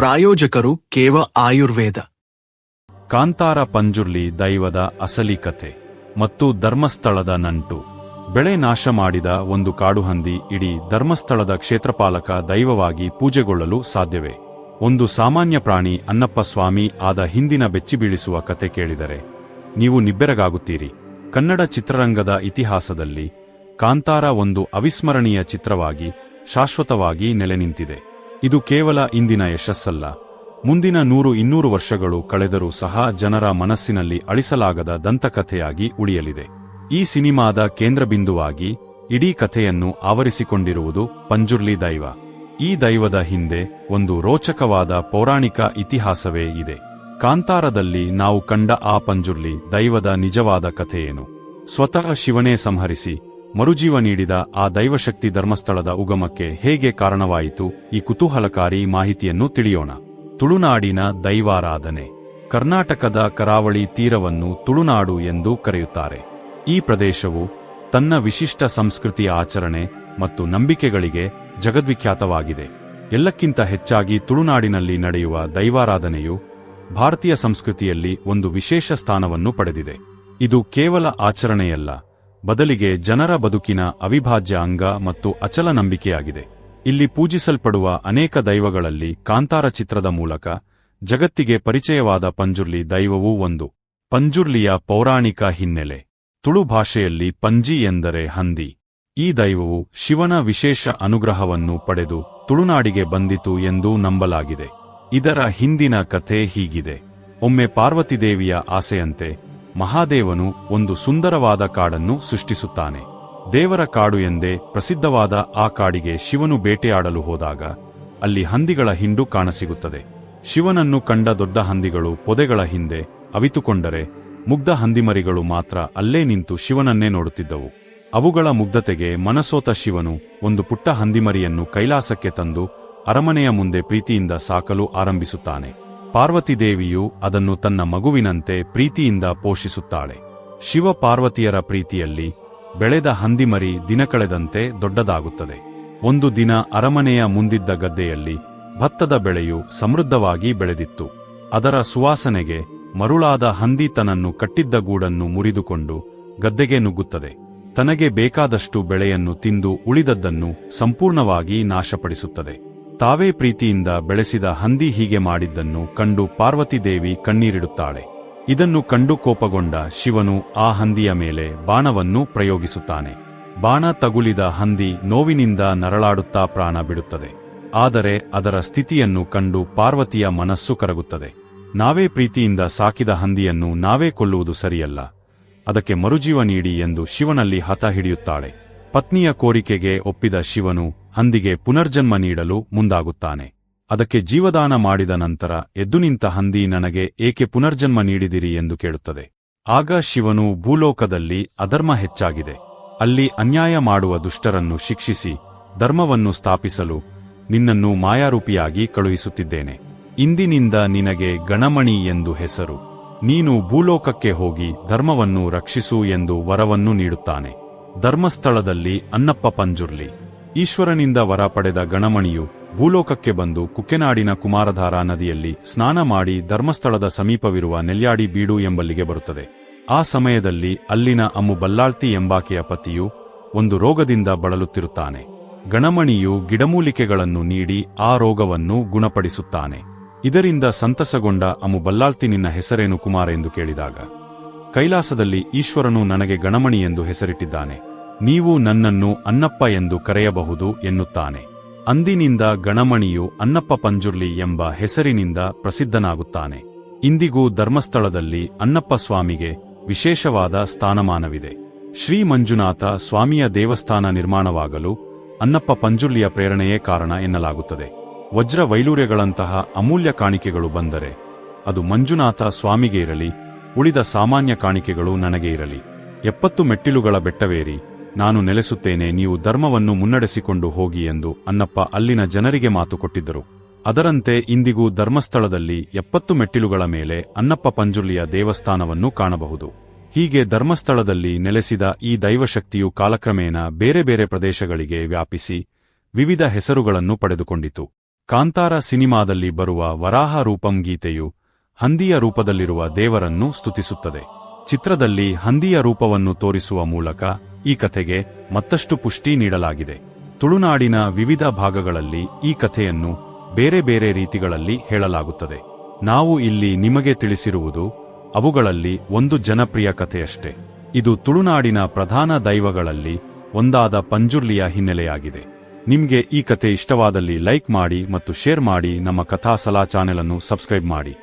ಪ್ರಾಯೋಜಕರು ಕೇವ ಆಯುರ್ವೇದ. ಕಾಂತಾರ ಪಂಜುರ್ಲಿ ದೈವದ ಅಸಲಿ ಕಥೆ ಮತ್ತು ಧರ್ಮಸ್ಥಳದ ನಂಟು. ಬೆಳೆ ನಾಶ ಮಾಡಿದ ಒಂದು ಕಾಡುಹಂದಿ ಇಡೀ ಧರ್ಮಸ್ಥಳದ ಕ್ಷೇತ್ರಪಾಲಕ ದೈವವಾಗಿ ಪೂಜೆಗೊಳ್ಳಲು ಸಾಧ್ಯವೇ? ಒಂದು ಸಾಮಾನ್ಯ ಪ್ರಾಣಿ ಅನ್ನಪ್ಪ ಸ್ವಾಮಿ ಆದ ಹಿಂದಿನ ಬೆಚ್ಚಿಬೀಳಿಸುವ ಕತೆ ಕೇಳಿದರೆ ನೀವು ನಿಬ್ಬೆರಗಾಗುತ್ತೀರಿ. ಕನ್ನಡ ಚಿತ್ರರಂಗದ ಇತಿಹಾಸದಲ್ಲಿ ಕಾಂತಾರ ಒಂದು ಅವಿಸ್ಮರಣೀಯ ಚಿತ್ರವಾಗಿ ಶಾಶ್ವತವಾಗಿ ನೆಲೆನಿಂತಿದೆ. ಇದು ಕೇವಲ ಇಂದಿನ ಯಶಸ್ಸಲ್ಲ. ಮುಂದಿನ ನೂರು ಇನ್ನೂರು ವರ್ಷಗಳು ಕಳೆದರೂ ಸಹ ಜನರ ಮನಸ್ಸಿನಲ್ಲಿ ಅಳಿಸಲಾಗದ ದಂತಕಥೆಯಾಗಿ ಉಳಿಯಲಿದೆ. ಈ ಸಿನಿಮಾದ ಕೇಂದ್ರಬಿಂದುವಾಗಿ ಇಡೀ ಕಥೆಯನ್ನು ಆವರಿಸಿಕೊಂಡಿರುವುದು ಪಂಜುರ್ಲಿ ದೈವ. ಈ ದೈವದ ಹಿಂದೆ ಒಂದು ರೋಚಕವಾದ ಪೌರಾಣಿಕ ಇತಿಹಾಸವೇ ಇದೆ. ಕಾಂತಾರದಲ್ಲಿ ನಾವು ಕಂಡ ಆ ಪಂಜುರ್ಲಿ ದೈವದ ನಿಜವಾದ ಕಥೆಯೇನು? ಸ್ವತಃ ಶಿವನೇ ಸಂಹರಿಸಿ ಮರುಜೀವ ನೀಡಿದ ಆ ದೈವಶಕ್ತಿ ಧರ್ಮಸ್ಥಳದ ಉಗಮಕ್ಕೆ ಹೇಗೆ ಕಾರಣವಾಯಿತು, ಈ ಕುತೂಹಲಕಾರಿ ಮಾಹಿತಿಯನ್ನು ತಿಳಿಯೋಣ. ತುಳುನಾಡಿನ ದೈವಾರಾಧನೆ. ಕರ್ನಾಟಕದ ಕರಾವಳಿ ತೀರವನ್ನು ತುಳುನಾಡು ಎಂದು ಕರೆಯುತ್ತಾರೆ. ಈ ಪ್ರದೇಶವು ತನ್ನ ವಿಶಿಷ್ಟ ಸಂಸ್ಕೃತಿಯ ಆಚರಣೆ ಮತ್ತು ನಂಬಿಕೆಗಳಿಗೆ ಜಗದ್ವಿಖ್ಯಾತವಾಗಿದೆ. ಎಲ್ಲಕ್ಕಿಂತ ಹೆಚ್ಚಾಗಿ ತುಳುನಾಡಿನಲ್ಲಿ ನಡೆಯುವ ದೈವಾರಾಧನೆಯು ಭಾರತೀಯ ಸಂಸ್ಕೃತಿಯಲ್ಲಿ ಒಂದು ವಿಶೇಷ ಸ್ಥಾನವನ್ನು ಪಡೆದಿದೆ. ಇದು ಕೇವಲ ಆಚರಣೆಯಲ್ಲ ಬದಲಿಗೆ ಜನರ ಬದುಕಿನ ಅವಿಭಾಜ್ಯ ಅಂಗ ಮತ್ತು ಅಚಲ ನಂಬಿಕೆಯಾಗಿದೆ. ಇಲ್ಲಿ ಪೂಜಿಸಲ್ಪಡುವ ಅನೇಕ ದೈವಗಳಲ್ಲಿ ಕಾಂತಾರ ಚಿತ್ರದ ಮೂಲಕ ಜಗತ್ತಿಗೆ ಪರಿಚಯವಾದ ಪಂಜುರ್ಲಿ ದೈವವೂ ಒಂದು. ಪಂಜುರ್ಲಿಯ ಪೌರಾಣಿಕ ಹಿನ್ನೆಲೆ. ತುಳು ಭಾಷೆಯಲ್ಲಿ ಪಂಜಿ ಎಂದರೆ ಹಂದಿ. ಈ ದೈವವು ಶಿವನ ವಿಶೇಷ ಅನುಗ್ರಹವನ್ನು ಪಡೆದು ತುಳುನಾಡಿಗೆ ಬಂದಿತು ಎಂದು ನಂಬಲಾಗಿದೆ. ಇದರ ಹಿಂದಿನ ಕಥೆ ಹೀಗಿದೆ. ಒಮ್ಮೆ ಪಾರ್ವತಿದೇವಿಯ ಆಸೆಯಂತೆ ಮಹಾದೇವನು ಒಂದು ಸುಂದರವಾದ ಕಾಡನ್ನು ಸೃಷ್ಟಿಸುತ್ತಾನೆ. ದೇವರ ಕಾಡು ಎಂದೇ ಪ್ರಸಿದ್ಧವಾದ ಆ ಕಾಡಿಗೆ ಶಿವನು ಬೇಟೆಯಾಡಲು ಹೋದಾಗ ಅಲ್ಲಿ ಹಂದಿಗಳ ಹಿಂಡು ಕಾಣಸಿಗುತ್ತದೆ. ಶಿವನನ್ನು ಕಂಡ ದೊಡ್ಡ ಹಂದಿಗಳು ಪೊದೆಗಳ ಹಿಂದೆ ಅವಿತುಕೊಂಡರೆ ಮುಗ್ಧ ಹಂದಿಮರಿಗಳು ಮಾತ್ರ ಅಲ್ಲೇ ನಿಂತು ಶಿವನನ್ನೇ ನೋಡುತ್ತಿದ್ದವು. ಅವುಗಳ ಮುಗ್ಧತೆಗೆ ಮನಸೋತ ಶಿವನು ಒಂದು ಪುಟ್ಟ ಹಂದಿಮರಿಯನ್ನು ಕೈಲಾಸಕ್ಕೆ ತಂದು ಅರಮನೆಯ ಮುಂದೆ ಪ್ರೀತಿಯಿಂದ ಸಾಕಲು ಆರಂಭಿಸುತ್ತಾನೆ. ಪಾರ್ವತಿದೇವಿಯು ಅದನ್ನು ತನ್ನ ಮಗುವಿನಂತೆ ಪ್ರೀತಿಯಿಂದ ಪೋಷಿಸುತ್ತಾಳೆ. ಶಿವ ಪಾರ್ವತಿಯರ ಪ್ರೀತಿಯಲ್ಲಿ ಬೆಳೆದ ಹಂದಿಮರಿ ದಿನಕಳೆದಂತೆ ದೊಡ್ಡದಾಗುತ್ತದೆ. ಒಂದು ದಿನ ಅರಮನೆಯ ಮುಂದಿದ್ದ ಗದ್ದೆಯಲ್ಲಿ ಭತ್ತದ ಬೆಳೆಯು ಸಮೃದ್ಧವಾಗಿ ಬೆಳೆದಿತ್ತು. ಅದರ ಸುವಾಸನೆಗೆ ಮರುಳಾದ ಹಂದಿ ತನನ್ನು ಕಟ್ಟಿದ್ದ ಗೂಡನ್ನು ಮುರಿದುಕೊಂಡು ಗದ್ದೆಗೆ ನುಗ್ಗುತ್ತದೆ. ತನಗೆ ಬೇಕಾದಷ್ಟು ಬೆಳೆಯನ್ನು ತಿಂದು ಉಳಿದದ್ದನ್ನು ಸಂಪೂರ್ಣವಾಗಿ ನಾಶಪಡಿಸುತ್ತದೆ. ತಾವೇ ಪ್ರೀತಿಯಿಂದ ಬೆಳೆಸಿದ ಹಂದಿ ಹೀಗೆ ಮಾಡಿದ್ದನ್ನು ಕಂಡು ಪಾರ್ವತಿದೇವಿ ಕಣ್ಣೀರಿಡುತ್ತಾಳೆ. ಇದನ್ನು ಕಂಡು ಕೋಪಗೊಂಡ ಶಿವನು ಆ ಹಂದಿಯ ಮೇಲೆ ಬಾಣವನ್ನು ಪ್ರಯೋಗಿಸುತ್ತಾನೆ. ಬಾಣ ತಗುಲಿದ ಹಂದಿ ನೋವಿನಿಂದ ನರಳಾಡುತ್ತಾ ಪ್ರಾಣ ಬಿಡುತ್ತದೆ. ಆದರೆ ಅದರ ಸ್ಥಿತಿಯನ್ನು ಕಂಡು ಪಾರ್ವತಿಯ ಮನಸ್ಸು ಕರಗುತ್ತದೆ. ನಾವೇ ಪ್ರೀತಿಯಿಂದ ಸಾಕಿದ ಹಂದಿಯನ್ನು ನಾವೇ ಕೊಲ್ಲುವುದು ಸರಿಯಲ್ಲ. ಅದಕ್ಕೆ ಮರುಜೀವ ನೀಡಿ ಎಂದು ಶಿವನಲ್ಲಿ ಹತ ಹಿಡಿಯುತ್ತಾಳೆ. ಪತ್ನಿಯ ಕೋರಿಕೆಗೆ ಒಪ್ಪಿದ ಶಿವನು ಹಂದಿಗೆ ಪುನರ್ಜನ್ಮ ನೀಡಲು ಮುಂದಾಗುತ್ತಾನೆ. ಅದಕ್ಕೆ ಜೀವದಾನ ಮಾಡಿದ ನಂತರ ಎದ್ದು ನಿಂತ ಹಂದಿ ನನಗೆ ಏಕೆ ಪುನರ್ಜನ್ಮ ನೀಡಿದಿರಿ ಎಂದು ಕೇಳುತ್ತದೆ. ಆಗ ಶಿವನು ಭೂಲೋಕದಲ್ಲಿ ಅಧರ್ಮ ಹೆಚ್ಚಾಗಿದೆ. ಅಲ್ಲಿ ಅನ್ಯಾಯ ಮಾಡುವ ದುಷ್ಟರನ್ನು ಶಿಕ್ಷಿಸಿ, ಧರ್ಮವನ್ನು ಸ್ಥಾಪಿಸಲು ನಿನ್ನನ್ನು ಮಾಯಾರೂಪಿಯಾಗಿ ಕಳುಹಿಸುತ್ತಿದ್ದೇನೆ. ಇಂದಿನಿಂದ ನಿನಗೆ ಗಣಮಣಿ ಎಂದು ಹೆಸರು. ನೀನು ಭೂಲೋಕಕ್ಕೆ ಹೋಗಿ ಧರ್ಮವನ್ನು ರಕ್ಷಿಸು ಎಂದು ವರವನ್ನು ನೀಡುತ್ತಾನೆ. ಧರ್ಮಸ್ಥಳದಲ್ಲಿ ಅನ್ನಪ್ಪ ಪಂಜುರ್ಲಿ. ಈಶ್ವರನಿಂದ ವರ ಪಡೆದ ಗಣಮಣಿಯು ಭೂಲೋಕಕ್ಕೆ ಬಂದು ಕುಕ್ಕೆನಾಡಿನ ಕುಮಾರಧಾರ ನದಿಯಲ್ಲಿ ಸ್ನಾನ ಮಾಡಿ ಧರ್ಮಸ್ಥಳದ ಸಮೀಪವಿರುವ ನೆಲ್ಯಾಡಿ ಬೀಡು ಎಂಬಲ್ಲಿಗೆ ಬರುತ್ತದೆ. ಆ ಸಮಯದಲ್ಲಿ ಅಲ್ಲಿನ ಅಮ್ಮು ಬಲ್ಲಾಳ್ತಿ ಎಂಬಾಕೆಯ ಪತಿಯು ಒಂದು ರೋಗದಿಂದ ಬಳಲುತ್ತಿರುತ್ತಾನೆ. ಗಣಮಣಿಯು ಗಿಡಮೂಲಿಕೆಗಳನ್ನು ನೀಡಿ ಆ ರೋಗವನ್ನು ಗುಣಪಡಿಸುತ್ತಾನೆ. ಇದರಿಂದ ಸಂತಸಗೊಂಡ ಅಮು ಬಲ್ಲಾಳ್ತಿ ನಿನ್ನ ಹೆಸರೇನು ಕುಮಾರ ಎಂದು ಕೇಳಿದಾಗ ಕೈಲಾಸದಲ್ಲಿ ಈಶ್ವರನು ನನಗೆ ಗಣಮಣಿ ಎಂದು ಹೆಸರಿಟ್ಟಿದ್ದಾನೆ. ನೀವು ನನ್ನನ್ನು ಅನ್ನಪ್ಪ ಎಂದು ಕರೆಯಬಹುದು ಎನ್ನುತ್ತಾನೆ. ಅಂದಿನಿಂದ ಗಣಮಣಿಯು ಅನ್ನಪ್ಪ ಪಂಜುರ್ಲಿ ಎಂಬ ಹೆಸರಿನಿಂದ ಪ್ರಸಿದ್ಧನಾಗುತ್ತಾನೆ. ಇಂದಿಗೂ ಧರ್ಮಸ್ಥಳದಲ್ಲಿ ಅನ್ನಪ್ಪ ಸ್ವಾಮಿಗೆ ವಿಶೇಷವಾದ ಸ್ಥಾನಮಾನವಿದೆ. ಶ್ರೀ ಮಂಜುನಾಥ ಸ್ವಾಮಿಯ ದೇವಸ್ಥಾನ ನಿರ್ಮಾಣವಾಗಲು ಅನ್ನಪ್ಪ ಪಂಜುರ್ಲಿಯ ಪ್ರೇರಣೆಯೇ ಕಾರಣ ಎನ್ನಲಾಗುತ್ತದೆ. ವಜ್ರ ವೈಲೂರ್ಯಗಳಂತಹ ಅಮೂಲ್ಯ ಕಾಣಿಕೆಗಳು ಬಂದರೆ ಅದು ಮಂಜುನಾಥ ಸ್ವಾಮಿಗೆ ಇರಲಿ ಉಳಿದ ಸಾಮಾನ್ಯ ಕಾಣಿಕೆಗಳು ನನಗೆ ಇರಲಿ. ಎಪ್ಪತ್ತು ಮೆಟ್ಟಿಲುಗಳ ಬೆಟ್ಟವೇರಿ, ನಾನು ನೆಲೆಸುತ್ತೇನೆ, ನೀವು ಧರ್ಮವನ್ನು ಮುನ್ನಡೆಸಿಕೊಂಡು ಹೋಗಿ ಎಂದು ಅನ್ನಪ್ಪ ಅಲ್ಲಿನ ಜನರಿಗೆ ಮಾತು ಕೊಟ್ಟಿದ್ದರು. ಅದರಂತೆ ಇಂದಿಗೂ ಧರ್ಮಸ್ಥಳದಲ್ಲಿ ಎಪ್ಪತ್ತು ಮೆಟ್ಟಿಲುಗಳ ಮೇಲೆ ಅನ್ನಪ್ಪ ಪಂಜುಲಿಯ ದೇವಸ್ಥಾನವನ್ನು ಕಾಣಬಹುದು. ಹೀಗೆ ಧರ್ಮಸ್ಥಳದಲ್ಲಿ ನೆಲೆಸಿದ ಈ ದೈವಶಕ್ತಿಯು ಕಾಲಕ್ರಮೇಣ ಬೇರೆ ಬೇರೆ ಪ್ರದೇಶಗಳಿಗೆ ವ್ಯಾಪಿಸಿ ವಿವಿಧ ಹೆಸರುಗಳನ್ನು ಪಡೆದುಕೊಂಡಿತು. ಕಾಂತಾರ ಸಿನಿಮಾದಲ್ಲಿ ಬರುವ ವರಾಹ ರೂಪಂ ಗೀತೆಯು ಹಂದಿಯ ರೂಪದಲ್ಲಿರುವ ದೇವರನ್ನು ಸ್ತುತಿಸುತ್ತದೆ. ಚಿತ್ರದಲ್ಲಿ ಹಂದಿಯ ರೂಪವನ್ನು ತೋರಿಸುವ ಮೂಲಕ ಈ ಕಥೆಗೆ ಮತ್ತಷ್ಟು ಪುಷ್ಟಿ ನೀಡಲಾಗಿದೆ. ತುಳುನಾಡಿನ ವಿವಿಧ ಭಾಗಗಳಲ್ಲಿ ಈ ಕಥೆಯನ್ನು ಬೇರೆ ಬೇರೆ ರೀತಿಗಳಲ್ಲಿ ಹೇಳಲಾಗುತ್ತದೆ. ನಾವು ಇಲ್ಲಿ ನಿಮಗೆ ತಿಳಿಸಿರುವುದು, ಅವುಗಳಲ್ಲಿ ಒಂದು ಜನಪ್ರಿಯ ಕಥೆಯಷ್ಟೇ. ಇದು ತುಳುನಾಡಿನ ಪ್ರಧಾನ ದೈವಗಳಲ್ಲಿ ಒಂದಾದ ಪಂಜುರ್ಲಿಯ ಹಿನ್ನೆಲೆಯಾಗಿದೆ. ನಿಮಗೆ ಈ ಕಥೆ ಇಷ್ಟವಾದಲ್ಲಿ ಲೈಕ್ ಮಾಡಿ ಮತ್ತು ಶೇರ್ ಮಾಡಿ ನಮ್ಮ ಕಥಾ ಸಲಾ ಚಾನೆಲ್ ಅನ್ನು ಸಬ್ಸ್ಕ್ರೈಬ್ ಮಾಡಿ.